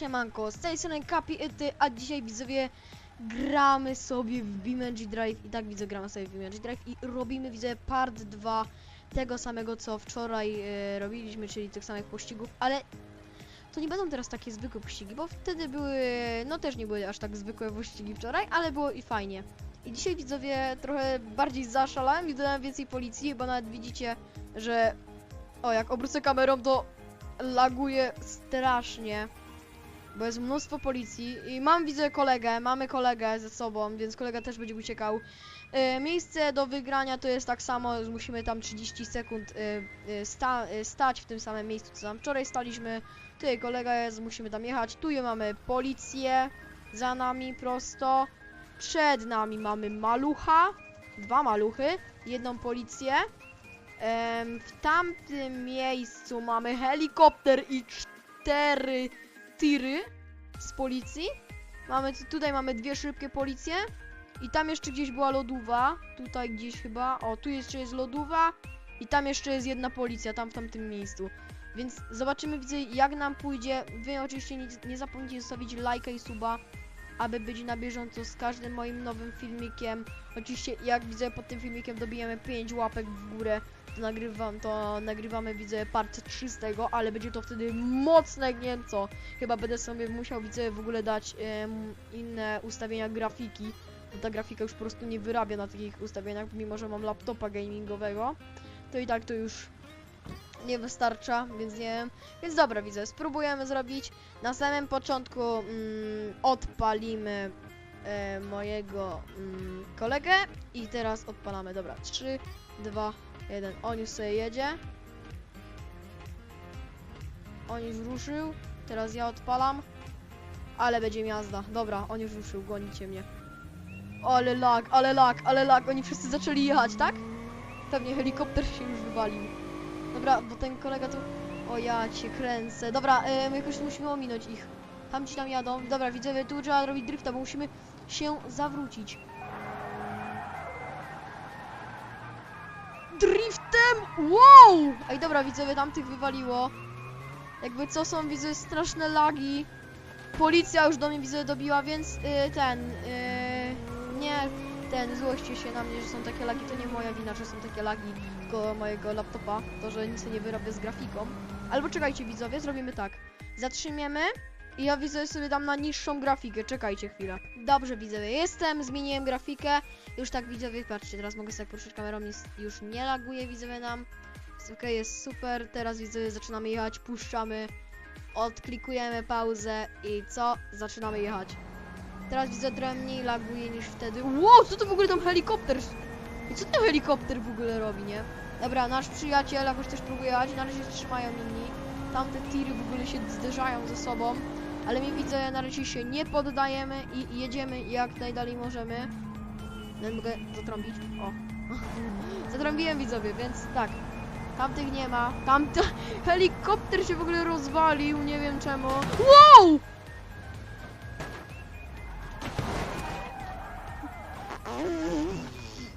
siemanko, z tej strony Kapi Ety, a dzisiaj widzowie gramy sobie w BeamNG Drive i tak widzę gramy sobie w BeamNG Drive i robimy widzę part 2 tego samego co wczoraj e, robiliśmy, czyli tych samych pościgów, ale to nie będą teraz takie zwykłe pościgi, bo wtedy były, no też nie były aż tak zwykłe pościgi wczoraj, ale było i fajnie. I dzisiaj widzowie trochę bardziej zaszalałem i dodałem więcej policji, bo nawet widzicie, że o jak obrócę kamerą to laguje strasznie. Bo jest mnóstwo policji i mam widzę kolegę, mamy kolegę ze sobą, więc kolega też będzie uciekał. E, miejsce do wygrania to jest tak samo, musimy tam 30 sekund e, e, sta, stać w tym samym miejscu, co tam wczoraj staliśmy. Tutaj kolega jest, musimy tam jechać. Tu mamy policję, za nami prosto. Przed nami mamy malucha, dwa maluchy, jedną policję. W tamtym miejscu mamy helikopter i cztery tiry z policji. Mamy tutaj mamy dwie szybkie policje. I tam jeszcze gdzieś była lodówa. Tutaj gdzieś chyba. O, tu jeszcze jest lodówa. I tam jeszcze jest jedna policja, tam w tamtym miejscu. Więc zobaczymy, widzę, jak nam pójdzie. Wy oczywiście nie, nie zapomnijcie zostawić lajka i suba, aby być na bieżąco z każdym moim nowym filmikiem. Oczywiście, jak widzę, pod tym filmikiem dobijemy 5 łapek w górę, nagrywam, to nagrywamy, widzę, part 300, ale będzie to wtedy mocne, jak nie wiem co. Chyba będę sobie musiał, widzę, w ogóle dać inne ustawienia grafiki, bo ta grafika już po prostu nie wyrabia na takich ustawieniach, mimo że mam laptopa gamingowego. To i tak to już nie wystarcza, więc nie wiem. Więc dobra, widzę, spróbujemy zrobić. Na samym początku mm, odpalimy e, mojego mm, kolegę i teraz odpalamy. Dobra, 3, 2, 1. On już sobie jedzie. On już ruszył. Teraz ja odpalam. Ale będzie jazda. Dobra, on już ruszył, gonicie mnie. Ale lag, ale lag, ale lag. Oni wszyscy zaczęli jechać, tak? Pewnie helikopter się już wywalił. Dobra, bo ten kolega tu... O ja cię kręcę. Dobra, e, my jakoś musimy ominąć ich. Tam ci tam jadą. Dobra, widzę, tu trzeba robić drifta, bo musimy się zawrócić. Driftem! Wow! Ej, dobra, widzowie, tamtych wywaliło. Jakby co są, widzę, straszne lagi. Policja już do mnie, widzę, dobiła, więc y, ten... Y, nie ten, złoście się na mnie, że są takie lagi, to nie moja wina, że są takie lagi tylko mojego laptopa, to, że nic nie wyrabia z grafiką. Albo czekajcie, widzowie, zrobimy tak. Zatrzymiemy i ja widzę sobie dam na niższą grafikę, czekajcie chwilę. Dobrze, widzowie, jestem, zmieniłem grafikę. Już tak, widzowie, patrzcie, teraz mogę sobie poruszyć kamerą, nic już nie laguje, widzowie, nam. Jest okej, jest super, teraz widzowie, zaczynamy jechać, puszczamy, odklikujemy pauzę i co? Zaczynamy jechać. Teraz widzę trochę mniej laguje niż wtedy. Wow, co to w ogóle tam helikopter? I co ten helikopter w ogóle robi, nie? Dobra, nasz przyjaciel jakoś też próbuje jechać, na razie trzymają inni. Tamte tiry w ogóle się zderzają ze sobą. Ale my widzę, na razie się nie poddajemy i jedziemy jak najdalej możemy. No, mogę zatrąbić? O. Zatrąbiłem widzowie, więc tak. Tamtych nie ma. Tamty helikopter się w ogóle rozwalił, nie wiem czemu. Wow!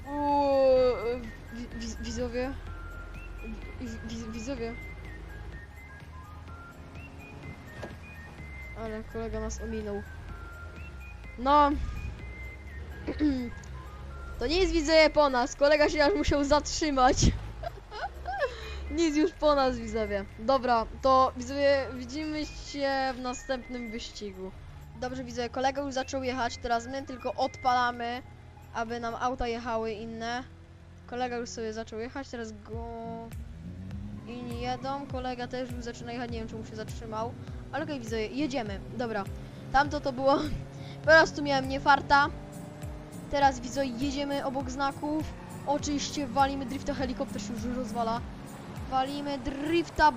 O, wiz- widzowie. Widzowie. Ale kolega nas ominął. No. To jest widzowie po nas. Kolega się aż musiał zatrzymać. Nic już po nas widzowie. Dobra, to widzowie widzimy się w następnym wyścigu. Dobrze widzowie, kolega już zaczął jechać, teraz my tylko odpalamy aby nam auta jechały inne. Kolega już sobie zaczął jechać, teraz go inni jedą. Kolega też już zaczyna jechać, nie wiem czemu się zatrzymał. Ale okej, widzę, jedziemy. Dobra, tamto to było... Po prostu miałem nie farta. Teraz widzę, jedziemy obok znaków. Oczywiście walimy drifta, helikopter się już rozwala. Walimy drifta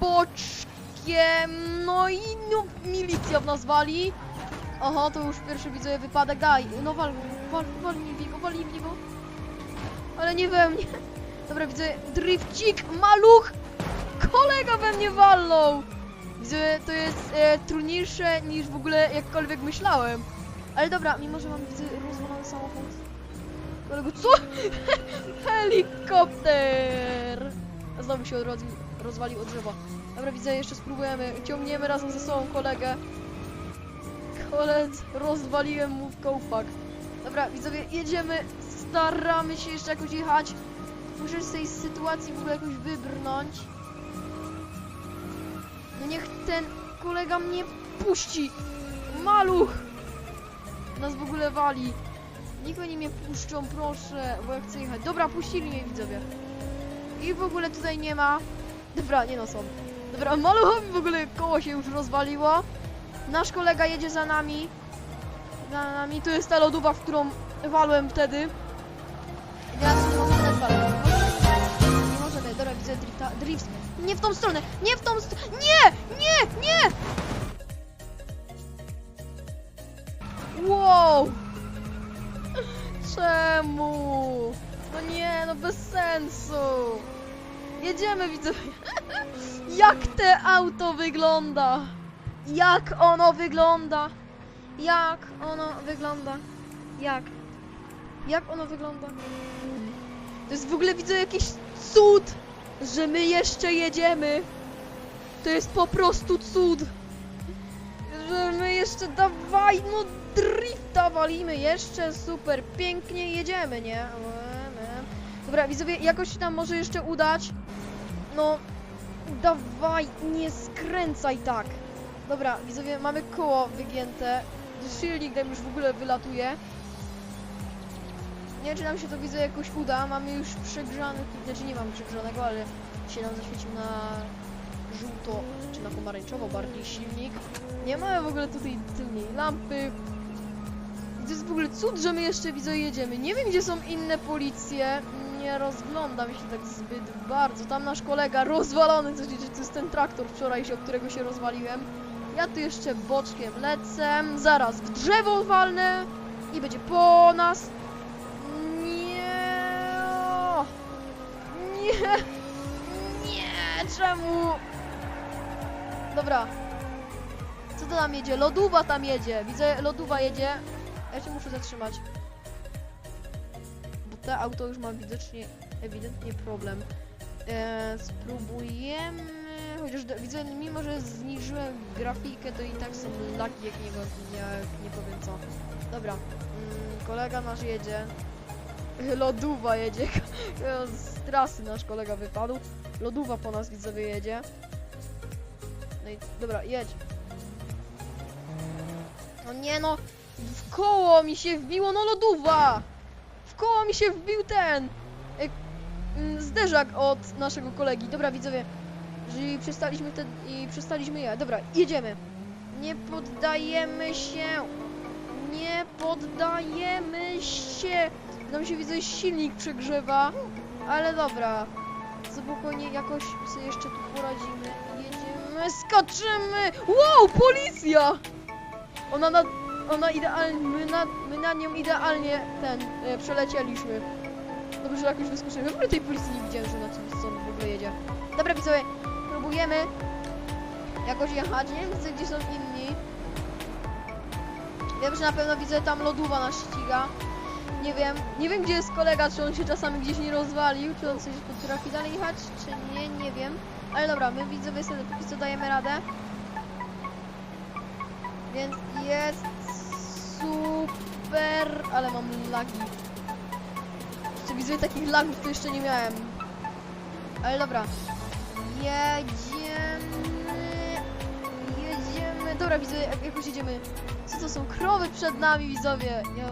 boczkiem. No i no, milicja w nas wali. Oho, to już pierwszy widzę wypadek. Daj, no wal, wal, wal mi w niego, wal mi w niego. Ale nie we mnie. Dobra, widzę drifcik, maluch. Kolega we mnie walnął. Widzę, to jest e, trudniejsze niż w ogóle jakkolwiek myślałem. Ale dobra, mimo że mam widzę rozwalony samochód. Kolego, co? Helikopter! Znowu się odrodzi, rozwalił od drzewa. Dobra, widzę, jeszcze spróbujemy. Ciągniemy razem ze sobą kolegę. Koledzy, rozwaliłem mu kołpak. Dobra, widzowie, jedziemy, staramy się jeszcze jakoś jechać. Muszę z tej sytuacji w ogóle jakoś wybrnąć. Niech ten kolega mnie puści! Maluch! Nas w ogóle wali. Niech oni mnie puszczą, proszę, bo ja chcę jechać. Dobra, puścili mnie widzowie. I w ogóle tutaj nie ma. Dobra, nie no są. Dobra, maluchowi w ogóle koło się już rozwaliło. Nasz kolega jedzie za nami. Za nami. Tu jest ta lodówa, w którą walłem wtedy. I teraz Drift. Nie w tą stronę. Nie w tą. Nie! Nie! Nie! Wow! Czemu? No nie, no bez sensu. Jedziemy, widzowie. Jak te auto wygląda? Jak ono wygląda? Jak ono wygląda? Jak? Jak ono wygląda? To jest w ogóle, widzę, jakiś cud, że my jeszcze jedziemy. To jest po prostu cud. Że my jeszcze dawaj, no drifta walimy jeszcze, super, pięknie jedziemy, nie? Dobra, widzowie, jakoś się tam może jeszcze udać. No, dawaj, nie skręcaj tak. Dobra, widzowie, mamy koło wygięte. Silnik nam już w ogóle wylatuje. Nie wiem, czy nam się to widzę jakoś uda. Mamy już przegrzany, znaczy nie mam przegrzanego, ale się nam zaświecił na żółto, czy na pomarańczowo bardziej silnik. Nie mamy w ogóle tutaj tylnej lampy. To jest w ogóle cud, że my jeszcze widzę jedziemy. Nie wiem, gdzie są inne policje. Nie rozglądam się tak zbyt bardzo. Tam nasz kolega rozwalony, co znaczy, to jest ten traktor wczorajszy, o którego się rozwaliłem. Ja tu jeszcze boczkiem lecę. Zaraz w drzewo walnę i będzie po nas. Dobra. Co to tam jedzie? Loduwa tam jedzie. Widzę, loduwa jedzie. Ja się muszę zatrzymać. Bo te auto już ma widocznie, ewidentnie problem. E, spróbujemy. Chociaż do, widzę, mimo że zniżyłem grafikę, to i tak są lagi, jak nie, nie, nie powiem co. Dobra. Mm, kolega nasz jedzie. Loduwa jedzie. Z trasy nasz kolega wypadł. Loduwa po nas widzowie jedzie. No i dobra, jedź. No nie no, w koło mi się wbiło, no loduwa! W koło mi się wbił ten e, zderzak od naszego kolegi. Dobra widzowie, że przestaliśmy wtedy i przestaliśmy jechać. Dobra, jedziemy. Nie poddajemy się. Nie poddajemy się. Nam się widzę silnik przegrzewa, ale dobra. Spokojnie jakoś sobie jeszcze tu poradzimy. Jedziemy, skoczymy. Wow, policja! Ona na, ona idealnie, my na, my na nią idealnie ten, e, przelecieliśmy. Dobrze, że jakoś wyskoczymy. W ogóle tej policji nie widziałem, że na czymś co w ogóle jedzie. Dobra, widzowie, próbujemy jakoś jechać. Nie wiem, gdzie są inni. Wiem, że na pewno widzę tam lodowa nas ściga. Nie wiem, nie wiem, gdzie jest kolega, czy on się czasami gdzieś nie rozwalił, czy on coś potrafi dalej jechać, czy nie, nie wiem. Ale dobra, my widzowie sobie póki co dajemy radę. Więc jest super, ale mam lagi. Jeszcze widzę takich lagów to jeszcze nie miałem. Ale dobra. Jedziemy. Jedziemy. Dobra, widzę, jak, jakoś jedziemy. Co to są? Krowy przed nami, widzowie. Ja,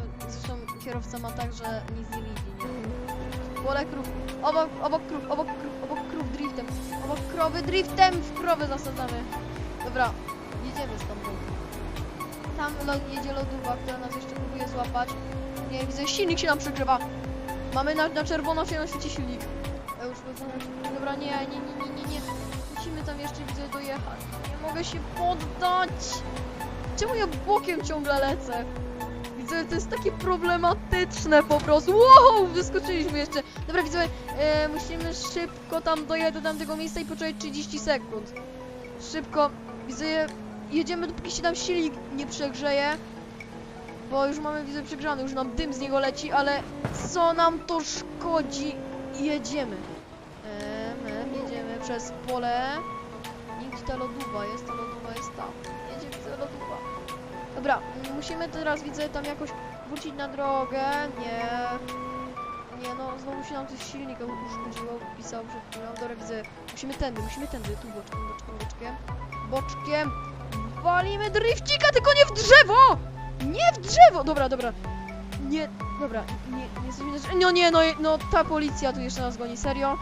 kierowca ma tak, że nic nie widzi, nie? Pole krów. Obok, obok krów, obok krów, obok krów driftem. Obok krowy driftem w krowę zasadzamy. Dobra, jedziemy stamtąd. Tam jedzie lodówa, która nas jeszcze próbuje złapać. Nie, widzę, silnik się nam przegrzewa. Mamy na, na czerwono się nam świeci silnik. Ja już rozumiem. Dobra, nie, nie, nie, nie, nie, nie. Musimy tam jeszcze, widzę, dojechać. Nie mogę się poddać. Czemu ja bokiem ciągle lecę? Widzę, to jest takie problematyczne po prostu. Wow, wyskoczyliśmy jeszcze. Dobra, widzę, e, musimy szybko tam dojechać do tamtego miejsca i poczekać 30 sekund. Szybko. Widzę, jedziemy dopóki się nam silnik nie przegrzeje. Bo już mamy, widzę, przegrzany, już nam dym z niego leci, ale co nam to szkodzi? Jedziemy. Em, em, jedziemy przez pole. Nigdzie ta lodowa jest, ta lodowa jest tam. Dobra, musimy teraz, widzę, tam jakoś wrócić na drogę. Nie. Nie no, znowu się nam coś silnika uszkodziło, pisał przed chwilą. Dobra, widzę, musimy tędy, musimy tędy, tu boczkiem, boczkiem, boczkiem. Boczkiem. Walimy drifcika, tylko nie w drzewo! Nie w drzewo! Dobra, dobra. Nie, dobra, nie, nie jesteśmy na. No nie, no, no ta policja tu jeszcze nas goni, serio?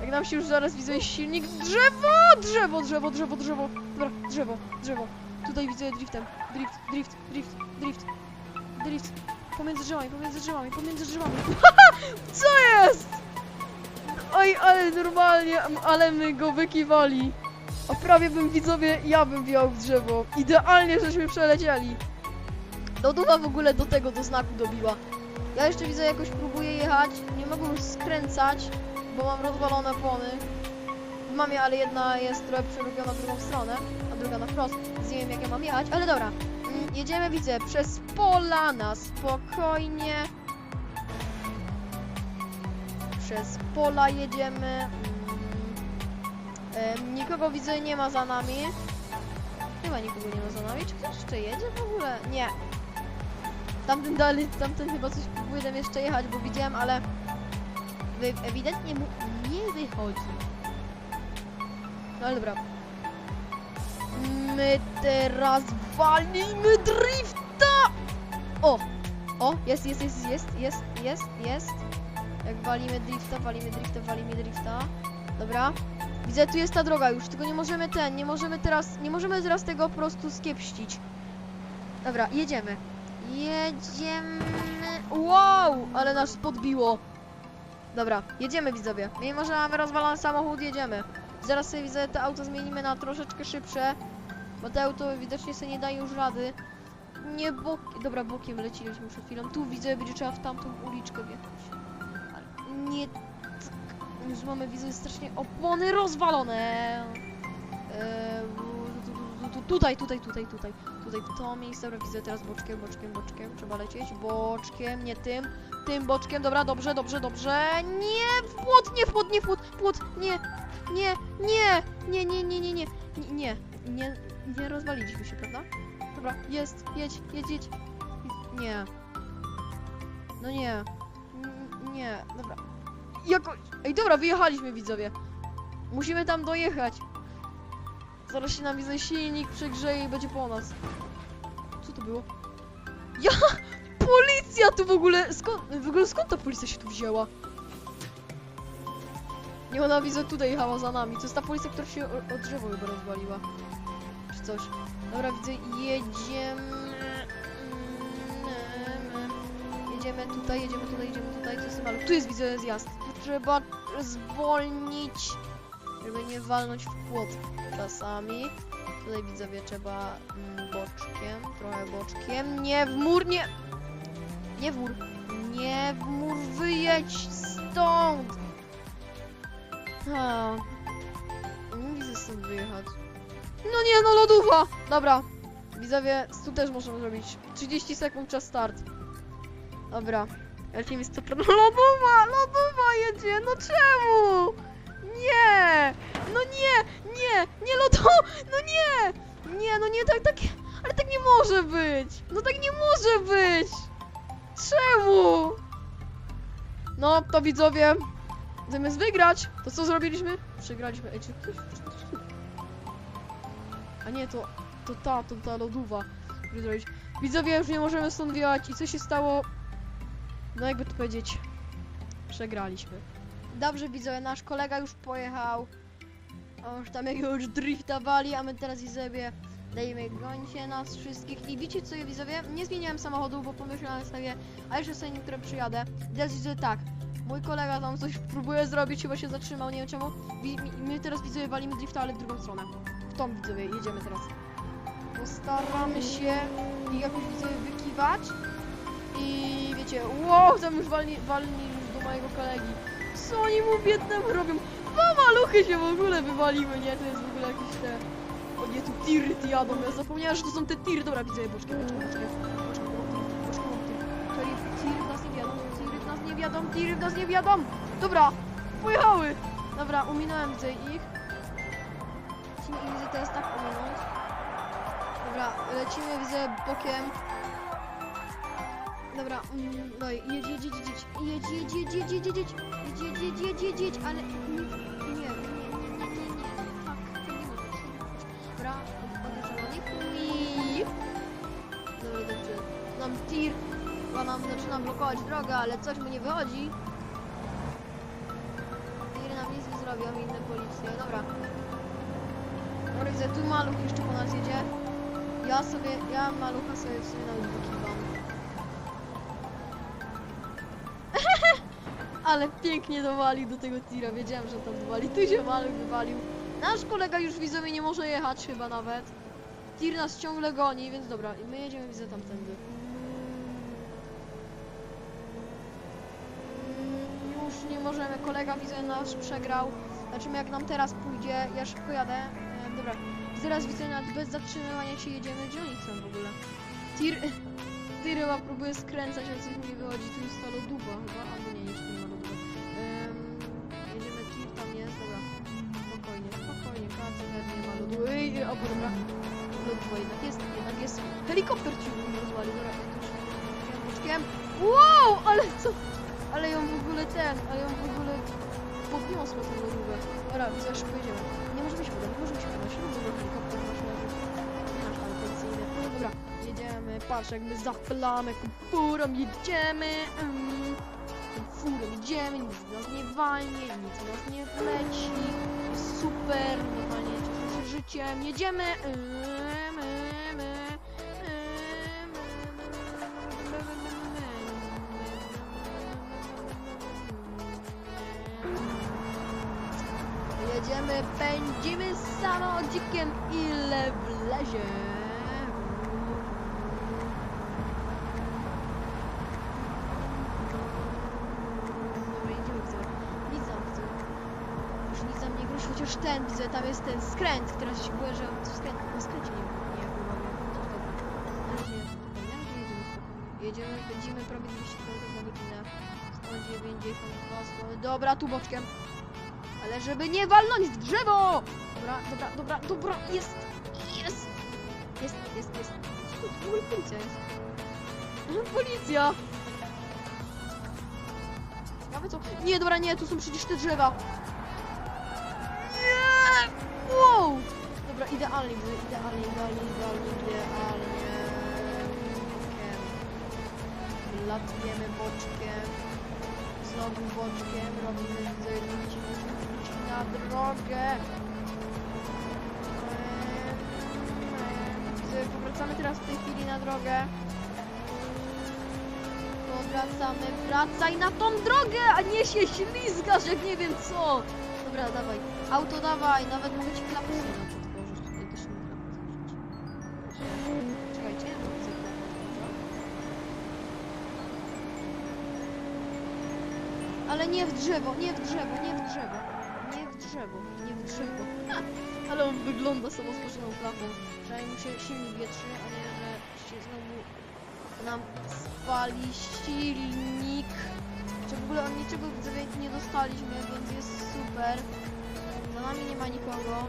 Jak nam się już zaraz widzę silnik. Drzewo! Drzewo, drzewo, drzewo, drzewo. Dobra, drzewo, drzewo. Tutaj widzę driftem. Drift, drift, drift, drift. Drift. Pomiędzy drzewami, pomiędzy drzewami, pomiędzy drzewami. Co jest? Oj, ale normalnie, ale my go wykiwali. A prawie bym widzowie, ja bym wjechał w drzewo. Idealnie, żeśmy przelecieli. Lodówa w ogóle do tego, do znaku dobiła. Ja jeszcze widzę, jakoś próbuję jechać. Nie mogę już skręcać, bo mam rozwalone pony. Mam je, ale jedna jest trochę przerobiona w drugą stronę, druga na wprost. Nie wiem, jak ja mam jechać, ale dobra. Mm, Jedziemy, widzę, przez pola na spokojnie. Przez pola jedziemy. Mm, nikogo widzę, nie ma za nami. Chyba nikogo nie ma za nami. Czy ktoś jeszcze jedzie w ogóle? Nie. Tamten dalej, tamten chyba coś próbuje tam jeszcze jechać, bo widziałem, ale ewidentnie mu nie wychodzi. No ale dobra. My teraz walimy drifta! O! O, jest, jest, jest, jest, jest, jest, jest. Jak walimy drifta, walimy drifta, walimy drifta. Dobra. Widzę, tu jest ta droga już, tylko nie możemy ten, nie możemy teraz, nie możemy teraz tego po prostu skiepścić. Dobra, jedziemy. Jedziemy. Wow, ale nas podbiło. Dobra, jedziemy widzowie. Mimo, że mamy rozwalony samochód, jedziemy. Zaraz sobie widzę, to auto zmienimy na troszeczkę szybsze. Bo te auto widocznie sobie nie daje już rady. Nie bok... Dobra, bokiem leciliśmy przed chwilą. Tu widzę, będzie trzeba w tamtą uliczkę wjechać. Ale nie... tak. Już mamy, widzę, strasznie opony rozwalone. Eee, tu- tu- tu- Tutaj, tutaj, tutaj, tutaj. Tutaj to miejsce, dobra, widzę teraz boczkiem, boczkiem, boczkiem. Trzeba lecieć. Boczkiem, nie tym. Tym boczkiem, dobra, dobrze, dobrze, dobrze. Nie, w płot, nie w płot, nie w płot, płot, nie, nie, nie, nie, nie, nie, nie, nie, nie, nie, nie, rozwaliliśmy się, prawda? Dobra, jest, jedź, jedź, jedź. Nie. No nie. N- Nie, dobra. Jakoś. Ej, dobra, wyjechaliśmy, widzowie. Musimy tam dojechać. Zaraz się nam widzę silnik przegrzeje i będzie po nas. Co to było? Ja! Policja tu w ogóle! Skąd, w ogóle skąd ta policja się tu wzięła? Nie, ona widzę tutaj jechała za nami. To jest ta policja, która się o, o drzewo chyba rozwaliła. Czy coś. Dobra, widzę, jedziemy. Jedziemy tutaj, jedziemy tutaj, jedziemy tutaj. To jest. Tu jest, widzę, zjazd. Tu trzeba zwolnić, żeby nie walnąć w płot czasami. Tutaj widzowie trzeba mm, boczkiem, trochę boczkiem. Nie w mur, nie! Nie w mur. Nie w mur, wyjedź stąd! Ha. Nie widzę stąd wyjechać. No nie, no lodówa! Dobra. Widzowie, tu też możemy zrobić. 30 sekund czas start. Dobra. Lecimy z to Lodowa! Lodowa jedzie! No czemu? Nie! No nie! Nie! Nie lodo! No nie! Nie, no nie tak, tak... Ale tak nie może być! No tak nie może być! Czemu? No, to widzowie, zamiast wygrać, to co zrobiliśmy? Przegraliśmy. Ej, czy ktoś... A nie, to, to ta, to ta zrobić. Widzowie, już nie możemy stąd wjechać i co się stało? No jakby to powiedzieć, przegraliśmy. Dobrze widzowie, nasz kolega już pojechał. On już tam jakiegoś drifta wali, a my teraz widzowie dajemy gońcie nas wszystkich. I wiecie co widzowie? Nie zmieniałem samochodu, bo pomyślałem sobie, a jeszcze sobie niektóre przyjadę. I teraz widzę tak, mój kolega tam coś próbuje zrobić, chyba się zatrzymał, nie wiem czemu. My teraz widzowie walimy drifta, ale w drugą stronę. W tą widzowie, jedziemy teraz. Postaramy się ich jakoś widzowie wykiwać. I wiecie, wow, tam już walni, walni już do mojego kolegi. Co oni mu biednemu robią? Dwa maluchy się w ogóle wywaliły, nie? To jest w ogóle jakieś te... O nie, tu tiry jadą, ja zapomniałem, że to są te tiry. Dobra, widzę je, boczkiem, boczkiem, tiry w nas nie wiadą, tiry w nas nie. Dobra, pojechały. Dobra, uminąłem widzę ich. Musimy ich widzę teraz tak ominąć. Dobra, lecimy, widzę bokiem. Dobra, mm, no i jedź, jedź, jedź, jedź, jedź, jedź, jedź, jedź, jedź, jedź, jedź, jedź, jedź, jedź, jedź, ale nam blokować drogę, ale coś mu nie wychodzi. Tir nam nic nie zrobią, inne policje, dobra. Dobra, widzę, tu maluch jeszcze po nas jedzie. Ja sobie, ja malucha sobie w sumie nawet wykiwam. Ale pięknie dowali do tego tira, wiedziałem, że tam dowali. Tu się maluch wywalił. Nasz kolega już widzowie nie może jechać chyba nawet. Tir nas ciągle goni, więc dobra, i my jedziemy widzę tamtędy. Mm, Już nie możemy, kolega widzę nasz przegrał. Zobaczymy jak nam teraz pójdzie. Ja szybko jadę. E, dobra, teraz widzę nawet bez zatrzymywania się jedziemy. Gdzie w ogóle? Tir... Tir chyba próbuje skręcać, ale coś nie wychodzi. Tu jest ta loduba chyba, albo nie, jeszcze nie ma loduba. Em, jedziemy, Tir tam jest, dobra. Spokojnie, spokojnie, bardzo pewnie ma lodu. Ej, o, dobra. Loduba jednak jest, jednak jest. Helikopter ci rozwalił, dobra, ja tu już boczkiem. Wow, ale co? Ale ją w ogóle ten, ale ją w ogóle podniosło tą lodówkę. Dobra, widzę, szybko jedziemy. Nie możemy się podać, nie możemy się podać. No dobra, helikopter nasz leży. Nasz. No dobra, jedziemy, patrz jak my zapalamy furą, jedziemy. Mm. Tą furą jedziemy, nic nas nie walnie, nic nas nie wleci. Super, normalnie cieszę się życiem. Jedziemy. Ym, Jedziemy, pędzimy samochodzikiem ile wlezie. Dobra, jedziemy, widzę. Nic tam nie grozi, chociaż ten widzę, tam jest ten skręt, teraz się boję, że on w skręt, na skręcie nie, nie na razie jedziemy pędzimy prawie 200 km na godzinę. 192, 100. Dobra, tu boczkiem. Ale żeby nie walnąć w drzewo! Dobra, dobra, dobra, dobra, jest! Jest! Jest, jest, jest. Ogóle policja jest? Policja! Ciekawe co? Nie, dobra, nie, tu są przecież te drzewa. Nie! Wow! Dobra, idealnie, idealnie, idealnie, idealnie, idealnie. Latujemy boczkiem. Znowu boczkiem robimy widzę na drogę. Eee, Widzę, powracamy teraz w tej chwili na drogę. Powracamy, wracaj na tą drogę, a nie się ślizgasz jak nie wiem co. Dobra, dawaj. Auto dawaj, nawet mogę ci to otworzyć. Tutaj też nie klapy Czekajcie, klapę otworzę. Ale nie w drzewo, nie w drzewo, nie w drzewo. Drzewo, nie w drzewo. Ale on wygląda samo skoszoną klapą. Że mu się silnik wietrzy, a nie, że się znowu nam spali silnik. Czy w ogóle on niczego nie dostaliśmy, więc jest super. Za nami nie ma nikogo,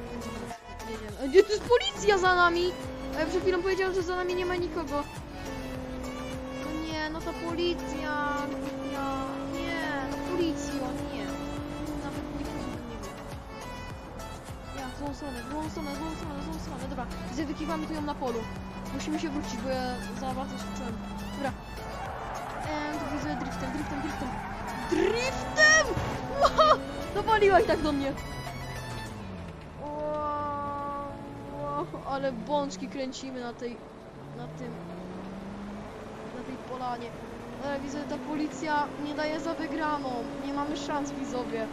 jedziemy. E, to jest policja za nami! A ja przed chwilą powiedziałem, że za nami nie ma nikogo. No nie, no to policja, stronę, w złą stronę, w złą stronę, w złą stronę, dobra. Widzę, wykiwamy tu ją na polu. Musimy się wrócić, bo ja za bardzo się czułem. Dobra. Ehm, tu widzę driftem, driftem, driftem. Driftem! Ło! Dowaliła i tak do mnie. Ło, ale bączki kręcimy na tej, na tym, na tej polanie. Ale widzę, ta policja nie daje za wygraną. Nie mamy szans, widzowie.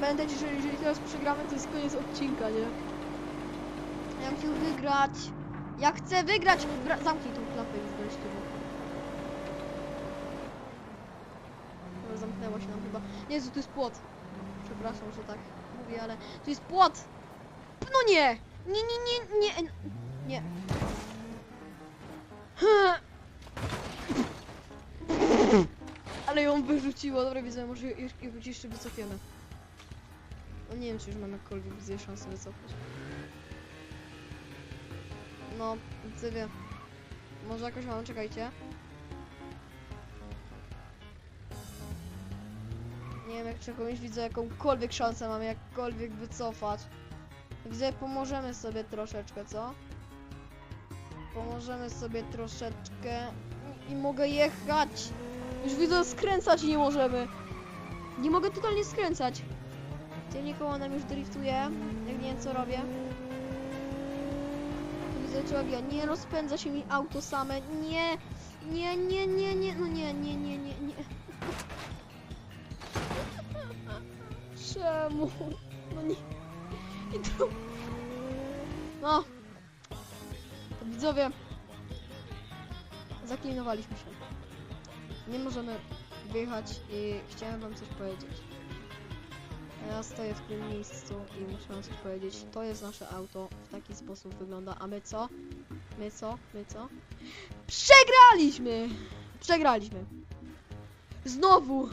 Pamiętajcie, że jeżeli teraz przegramy, to jest koniec odcinka, nie? Ja chcę wygrać. Ja chcę wygrać! Bra zamknij tą klapę już wreszcie. Dobra, zamknęła się nam chyba. Jezu, tu jest płot. Przepraszam, że tak mówię, ale tu jest płot! No nie! Nie, nie, nie, nie, nie. Ale ją wyrzuciło. Dobra, widzę, może już już jeszcze wycofiemy. No nie wiem, czy już mam jakkolwiek widzę szansę wycofać. no, widzowie. Może jakoś mam, czekajcie. Nie wiem, jak jakąś widzę jakąkolwiek szansę mam jakkolwiek wycofać. Widzę, pomożemy sobie troszeczkę, co? Pomożemy sobie troszeczkę i mogę jechać. Już widzę, skręcać nie możemy. Nie mogę totalnie skręcać. Tylnie koło nam już driftuje, jak nie wiem co robię. Tu widzę, bija. Nie rozpędza się mi auto same. Nie, nie, nie, nie, nie, no nie, nie, nie, nie, nie. Czemu? No nie. I tu. No. To widzowie. Zaklinowaliśmy się. Nie możemy wyjechać i chciałem wam coś powiedzieć. Ja stoję w tym miejscu i muszę wam coś powiedzieć. To jest nasze auto, w taki sposób wygląda. A my co? My co? My co? Przegraliśmy! Przegraliśmy. Znowu!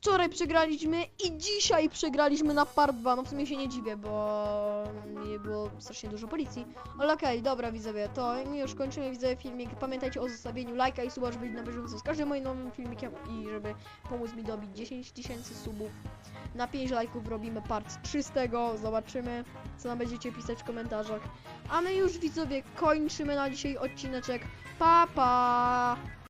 Wczoraj przegraliśmy i dzisiaj przegraliśmy na part 2. No w sumie się nie dziwię, bo nie było strasznie dużo policji. Ale okej, dobra widzowie, to już kończymy widzowie filmik. Pamiętajcie o zostawieniu lajka i suba, żeby być na bieżąco z każdym moim nowym filmikiem i żeby pomóc mi dobić 10 tysięcy subów. Na 5 lajków robimy part 300. Zobaczymy, co nam będziecie pisać w komentarzach. A my już widzowie kończymy na dzisiaj odcineczek. Pa pa!